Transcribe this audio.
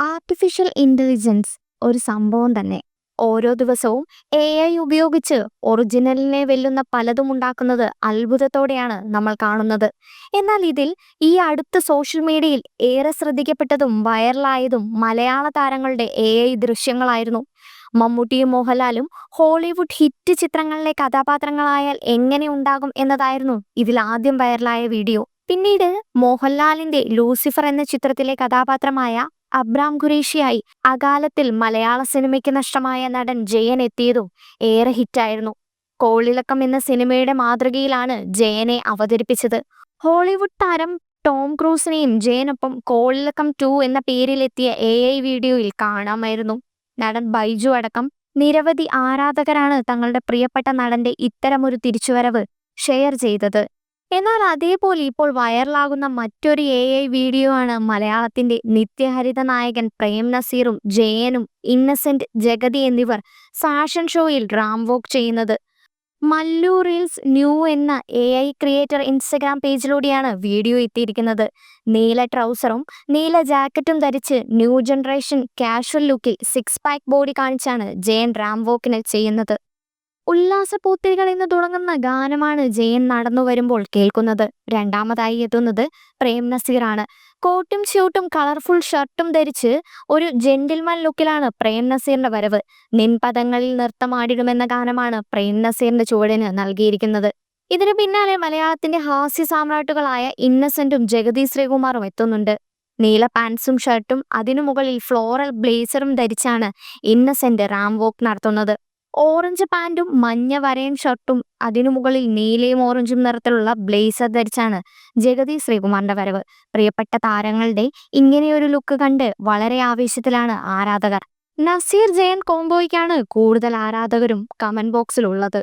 Artificial intelligence ഒരു സംഭവം തന്നെ. ഓരോ ദിവസവും എ ഐ ഉപയോഗിച്ച് ഒറിജിനലിനെ വെല്ലുന്ന പലതും ഉണ്ടാക്കുന്നത് അത്ഭുതത്തോടെയാണ് നമ്മൾ കാണുന്നത്. എന്നാൽ ഇതിൽ ഈ അടുത്ത സോഷ്യൽ മീഡിയയിൽ ഏറെ ശ്രദ്ധിക്കപ്പെട്ടതും വൈറലായതും മലയാള താരങ്ങളുടെ എ ഐ ദൃശ്യങ്ങളായിരുന്നു. മമ്മൂട്ടിയും മോഹൻലാലും ഹോളിവുഡ് ഹിറ്റ് ചിത്രങ്ങളിലെ കഥാപാത്രങ്ങളായാൽ എങ്ങനെ ഉണ്ടാകും എന്നതായിരുന്നു ഇതിൽ ആദ്യം വൈറലായ വീഡിയോ. പിന്നീട് മോഹൻലാലിന്റെ ലൂസിഫർ എന്ന ചിത്രത്തിലെ കഥാപാത്രമായ അബ്രാം ഖുറേഷിയായി അകാലത്തിൽ മലയാള സിനിമയ്ക്ക് നഷ്ടമായ നടൻ ജയൻ എത്തിയതും ഏറെ ഹിറ്റായിരുന്നു. കോളിളക്കം എന്ന സിനിമയുടെ മാതൃകയിലാണ് ജയനെ അവതരിപ്പിച്ചത്. ഹോളിവുഡ് താരം ടോം ക്രൂസിനെയും ജയനൊപ്പം കോളിളക്കം ടു എന്ന പേരിലെത്തിയ എ ഐ വീഡിയോയിൽ കാണാമായിരുന്നു. നടൻ ബൈജു അടക്കം നിരവധി ആരാധകരാണ് തങ്ങളുടെ പ്രിയപ്പെട്ട നടന്റെ ഇത്തരമൊരു തിരിച്ചുവരവ് ഷെയർ ചെയ്തത്. എന്നാൽ അതേപോലെ ഇപ്പോൾ വൈറലാകുന്ന മറ്റൊരു എ ഐ വീഡിയോ ആണ് മലയാളത്തിന്റെ നിത്യഹരിത നായകൻ പ്രേം നസീറും ജയനും ഇന്നസെന്റ് ജഗതി എന്നിവർ ഫാഷൻ ഷോയിൽ റാം വോക്ക് ചെയ്യുന്നത്. മല്ലു റീൽസ് ന്യൂ എന്ന എ ഐ ക്രിയേറ്റർ ഇൻസ്റ്റഗ്രാം പേജിലൂടെയാണ് വീഡിയോ എത്തിയിരിക്കുന്നത്. നീല ട്രൗസറും നീല ജാക്കറ്റും ധരിച്ച് ന്യൂ ജനറേഷൻ കാഷ്വൽ ലുക്കിൽ സിക്സ് പാക്ക് ബോഡി കാണിച്ചാണ് ജയൻ റാം വോക്കിന് ചെയ്യുന്നത്. ഉല്ലാസപൂത്തിരികൾ എന്ന് തുടങ്ങുന്ന ഗാനമാണ് ജയൻ നടന്നു വരുമ്പോൾ കേൾക്കുന്നത്. രണ്ടാമതായി എത്തുന്നത് പ്രേം നസീറാണ്. കോട്ടും ഷൂട്ടും കളർഫുൾ ഷർട്ടും ധരിച്ച് ഒരു ജെന്റിൽമാൻ ലുക്കിലാണ് പ്രേം നസീറിന്റെ വരവ്. നിൻപദങ്ങളിൽ നൃത്തമാടിടുമെന്ന ഗാനമാണ് പ്രേം നസീറിന്റെ ചുവടിന് നൽകിയിരിക്കുന്നത്. ഇതിനു പിന്നാലെ മലയാളത്തിന്റെ ഹാസ്യ സാമ്രാട്ടുകളായ ഇന്നസെന്റും ജഗതി ശ്രീകുമാറും എത്തുന്നുണ്ട്. നീല പാൻസും ഷർട്ടും അതിനു മുകളിൽ ഫ്ലോറൽ ബ്ലേസറും ധരിച്ചാണ് ഇന്നസെന്റ് റാം വോക്ക് നടത്തുന്നത്. ഓറഞ്ച് പാന്റും മഞ്ഞ വരയും ഷർട്ടും അതിനു മുകളിൽ നീലയും ഓറഞ്ചും നിറത്തിലുള്ള ബ്ലേസർ ധരിച്ചാണ് ജഗതി ശ്രീകുമാറിന്റെ വരവ്. പ്രിയപ്പെട്ട താരങ്ങളുടെ ഇങ്ങനെയൊരു ലുക്ക് കണ്ട് വളരെ ആവേശത്തിലാണ് ആരാധകർ. നസീർ ജയൻ കോംബോയ്ക്കാണ് കൂടുതൽ ആരാധകരും കമന്റ് ബോക്സിലുള്ളത്